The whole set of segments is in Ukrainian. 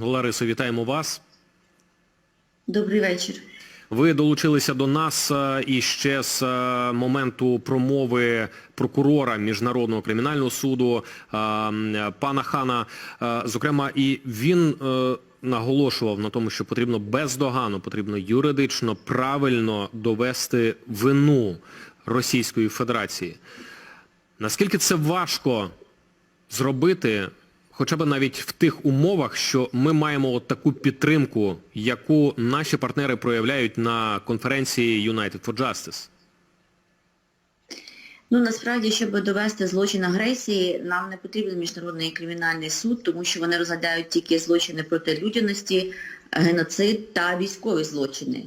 Ларисо, вітаємо вас. Добрий вечір. Ви долучилися до нас е, і ще з е, моменту промови прокурора Міжнародного кримінального суду е, пана Хана. Зокрема, і він наголошував на тому, що потрібно бездоганно, потрібно юридично правильно довести вину Російської Федерації. Наскільки це важко зробити, хоча б навіть в тих умовах, що ми маємо от таку підтримку, яку наші партнери проявляють на конференції United for Justice? Ну насправді, щоб довести злочин агресії, нам не потрібен міжнародний кримінальний суд, тому що вони розглядають тільки злочини проти людяності, геноцид та військові злочини.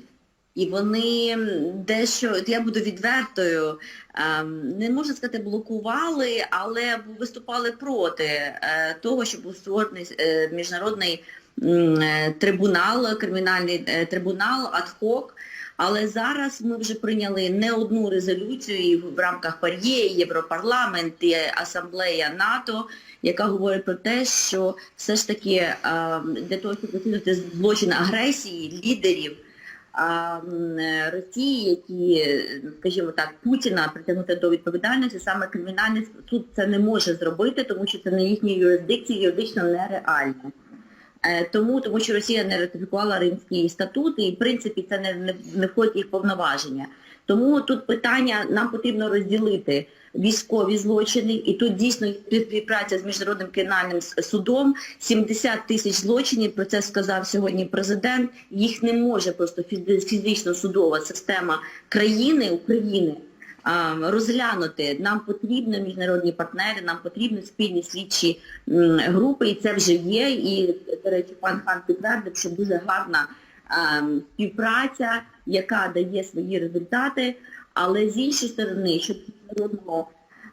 І вони дещо, я буду відвертою, ем, не можна сказати, блокували, але виступали проти е, того, щоб був створений міжнародний е, трибунал, кримінальний е, трибунал ад-хок. Але зараз ми вже прийняли не одну резолюцію і в рамках ПАРЄ, Європарламент, і Асамблея НАТО, яка говорить про те, що все ж таки е, для того, щоб розслідувати злочин агресії лідерів а, е, Росії, які, скажімо так, Путіна притягнути до відповідальності, саме кримінальний суд це не може зробити, тому що це на їхній юрисдикції юридично нереально. Е, Тому, тому що Росія не ратифікувала Римський статут і, в принципі, це не, не, не входить їх повноваження. Тому тут питання, нам потрібно розділити військові злочини, і тут дійсно співпраця з Міжнародним кримінальним судом. 70 тисяч злочинів, про це сказав сьогодні президент, їх не може просто фізи- фізично судова система країни, України розглянути. Нам потрібні міжнародні партнери, нам потрібні спільні слідчі групи, і це вже є. І, до речі, пан Хан підтвердив, що дуже гарна співпраця, яка дає свої результати. Але з іншої сторони, що міжнародного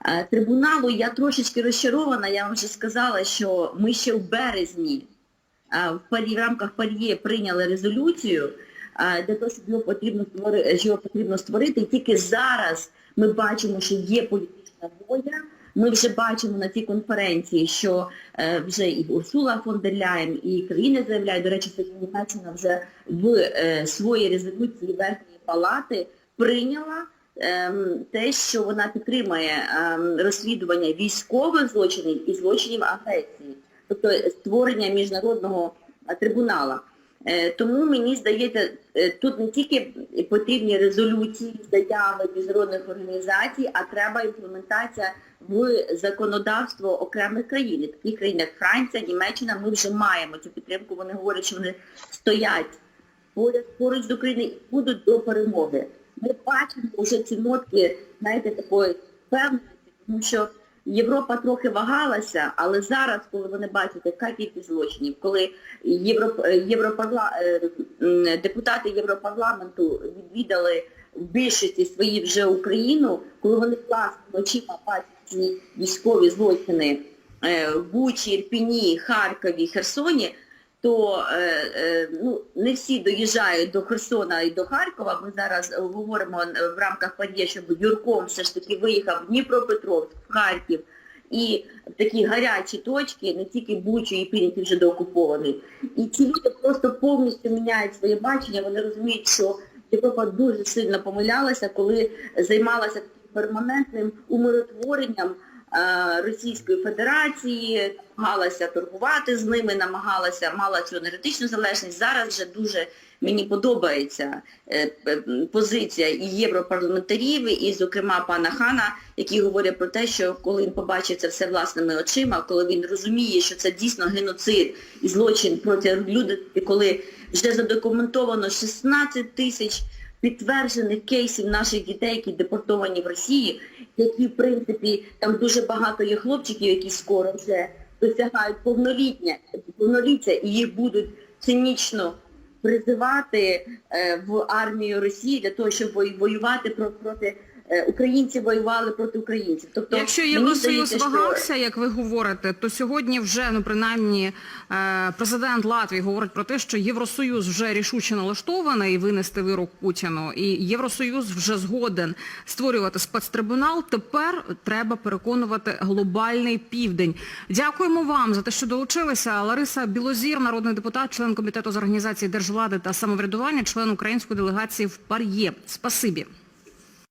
е, трибуналу, я трошечки розчарована, я вам вже сказала, що ми ще в березні е, в, парі, в рамках ПАРЄ прийняли резолюцію, е, для того, щоб його потрібно, створи, що його потрібно створити. І тільки зараз ми бачимо, що є політична воля. Ми вже бачимо на цій конференції, що е, вже і Урсула фон дер Ляєн, і країни заявляють, до речі, сьогодні Німеччина вже в е, своїй резолюції Верхньої палати прийняла ем, те, що вона підтримує ем, розслідування військових злочинів і злочинів агресії, тобто створення міжнародного е, трибунала. Е, Тому мені здається, е, тут не тільки потрібні резолюції, заяви міжнародних організацій, а треба імплементація в законодавство окремих країн. Таких країнах як Франція, Німеччина, ми вже маємо цю підтримку. Вони говорять, що вони стоять поряд поруч з Україною і будуть до перемоги. Ми бачимо вже ці нотки, знаєте, такої певності, тому що Європа трохи вагалася, але зараз, коли вони бачать, яка кількість злочинів, коли Європ... Європарла... е, депутати Європарламенту відвідали в більшості свої вже Україну, коли вони власними очима бачать ці військові злочини е, в Бучі, Ірпіні, Харкові, Херсоні, то е, е, ну, не всі доїжджають до Херсона і до Харкова. Ми зараз говоримо в рамках ПАДЄ, щоб Юрком все ж таки виїхав в Дніпропетровськ, в Харків. І такі гарячі точки, не тільки Бучу і Пінь, який вже доокупований. І ці люди просто повністю міняють своє бачення, вони розуміють, що Європа дуже сильно помилялася, коли займалася перманентним умиротворенням Російської Федерації, намагалася торгувати з ними, намагалася, мала цю енергетичну залежність. Зараз вже дуже мені подобається е, позиція і європарламентарів, і, зокрема, пана Хана, які говорять про те, що коли він побачив це все власними очима, коли він розуміє, що це дійсно геноцид і злочин проти людяності, коли вже задокументовано 16 тисяч підтверджених кейсів наших дітей, які депортовані в Росії, які, в принципі, там дуже багато є хлопчиків, які скоро вже досягають повнолітня, повноліття і їх будуть цинічно призивати е, в армію Росії для того, щоб воювати про- проти українці воювали проти українців. Тобто, Якщо Євросоюз здається, що- вагався, як ви говорите, то сьогодні вже, ну принаймні, е, президент Латвії говорить про те, що Євросоюз вже рішуче налаштований винести вирок Путіну, і Євросоюз вже згоден створювати спецтрибунал. Тепер треба переконувати глобальний південь. Дякуємо вам за те, що долучилися. Лариса Білозір, народний депутат, член комітету з організації держвлади та самоврядування, член української делегації в Пар'є. Спасибі.